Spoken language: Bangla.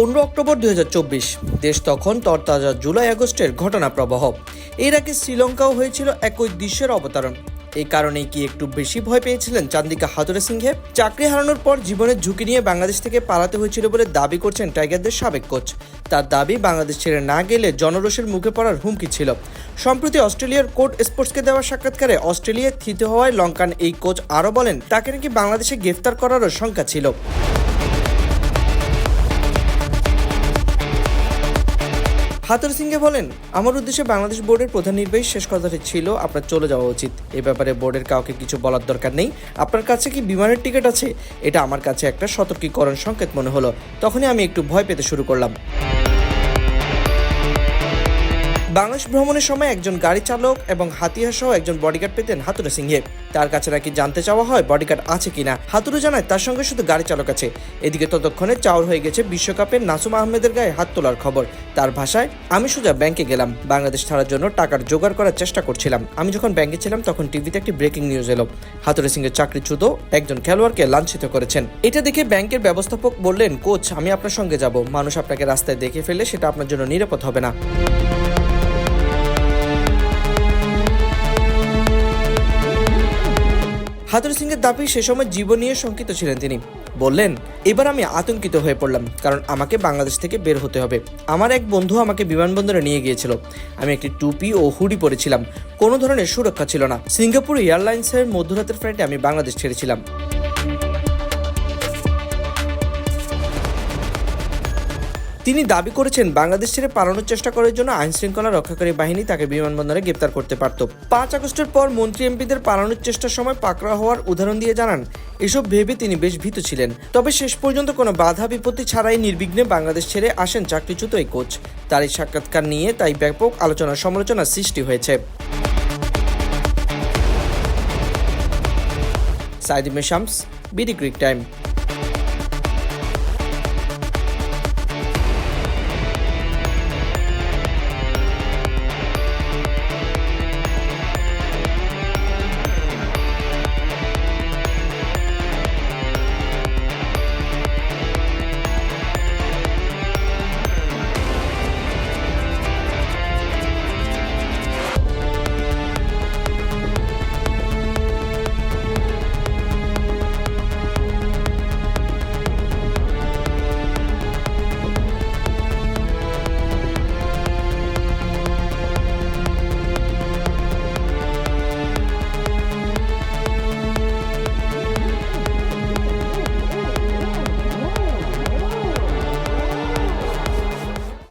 পনেরো অক্টোবর দুই হাজার চব্বিশ। দেশ তখন তরতাজা জুলাই আগস্টের ঘটনা প্রবাহ। এর আগে শ্রীলঙ্কাও হয়েছিল একই দৃশ্যের অবতারণ। এই কারণেই কি একটু বেশি ভয় পেয়েছিলেন চান্দিকা হাতুরে সিংহে? চাকরি হারানোর পর জীবনের ঝুঁকি নিয়ে বাংলাদেশ থেকে পালাতে হয়েছিল বলে দাবি করছেন টাইগারদের সাবেক কোচ। তার দাবি, বাংলাদেশ ছেড়ে না গেলে জনরোষের মুখে পড়ার হুমকি ছিল। সম্প্রতি অস্ট্রেলিয়ার কোর্ট স্পোর্টসকে দেওয়া সাক্ষাৎকারে অস্ট্রেলিয়ায় থিতে হওয়ায় লঙ্কান এই কোচ আরও বলেন, তাকে নাকি বাংলাদেশে গ্রেফতার করারও শঙ্কা ছিল। হাতুর সিংহে বলেন, আমার উদ্দেশ্যে বাংলাদেশ বোর্ডের প্রধান নির্বাহী শেষ কথাটি ছিল, আপনার চলে যাওয়া উচিত। এ ব্যাপারে বোর্ডের কাউকে কিছু বলার দরকার নেই। আপনার কাছে কি বিমানের টিকিট আছে? এটা আমার কাছে একটা সতর্কীকরণ সংকেত মনে হলো। তখনই আমি একটু ভয় পেতে শুরু করলাম। বাংলাদেশ ভ্রমণের সময় একজন গাড়ি চালক এবং হাতিয়ার সহ একজন বডিগার্ড পেতেন হাতুরা সিংহে। তার কাছে নাকি জানতে চাওয়া হয় বডিগার্ড আছে কিনা। হাতুরু জানায়, তার সঙ্গে শুধু গাড়ি চালক আছে। এদিকে ততক্ষণে চাউর হয়ে গেছে বিশ্বকাপের নাসুম আহমেদের গায়ে হাত তোলার খবর। তার ভাষায়, আমি সোজা ব্যাংকে গেলাম। বাংলাদেশ ছাড়ার জন্য টাকার জোগাড় করার চেষ্টা করছিলাম। আমি যখন ব্যাংকে ছিলাম, তখন টিভিতে একটি ব্রেকিং নিউজ এলো। হাতুরে সিংয়ের চাকরিচ্যুত একজন খেলোয়াড়কে লাঞ্ছিত করেছেন। এটা দেখে ব্যাংকের ব্যবস্থাপক বললেন, কোচ, আমি আপনার সঙ্গে যাব। মানুষ আপনাকে রাস্তায় দেখে ফেললে সেটা আপনার জন্য নিরাপদ হবে না। হাতুর সিংয়ের দাবি সে সময় জীবন নিয়ে শঙ্কিত ছিলেন তিনি। বললেন, এবার আমি আতঙ্কিত হয়ে পড়লাম, কারণ আমাকে বাংলাদেশ থেকে বের হতে হবে। আমার এক বন্ধু আমাকে বিমানবন্দরে নিয়ে গিয়েছিল। আমি একটি টুপি ও হুডি পরেছিলাম। কোনো ধরনের সুরক্ষা ছিল না। সিঙ্গাপুর এয়ারলাইন্সের মধ্যরাতের ফ্লাইটে আমি বাংলাদেশ ছেড়েছিলাম। তিনি দাবি করেছেন বাংলাদেশ ছেড়ে পালানোর চেষ্টা করার জন্য আইন শৃঙ্খলা রক্ষাকারী বাহিনী তাকে বিমানবন্দরে গ্রেপ্তার করতে পারত। পাঁচ আগস্টের পর মন্ত্রী এমপিদের পালানোর চেষ্টার সময় পাকড়া হওয়ার উদাহরণ দিয়ে জানান, এসব ভেবে তিনি বেশ ভীত ছিলেন। তবে শেষ পর্যন্ত কোনো বাধা বিপত্তি ছাড়াই নির্বিঘ্নে বাংলাদেশ ছেড়ে আসেন চাকরিচ্যুত এই কোচ। তার এই সাক্ষাৎকার নিয়ে তাই ব্যাপক আলোচনা সমালোচনার সৃষ্টি হয়েছে। সাইদিমে শামস, বিডি ক্রিক টাইম।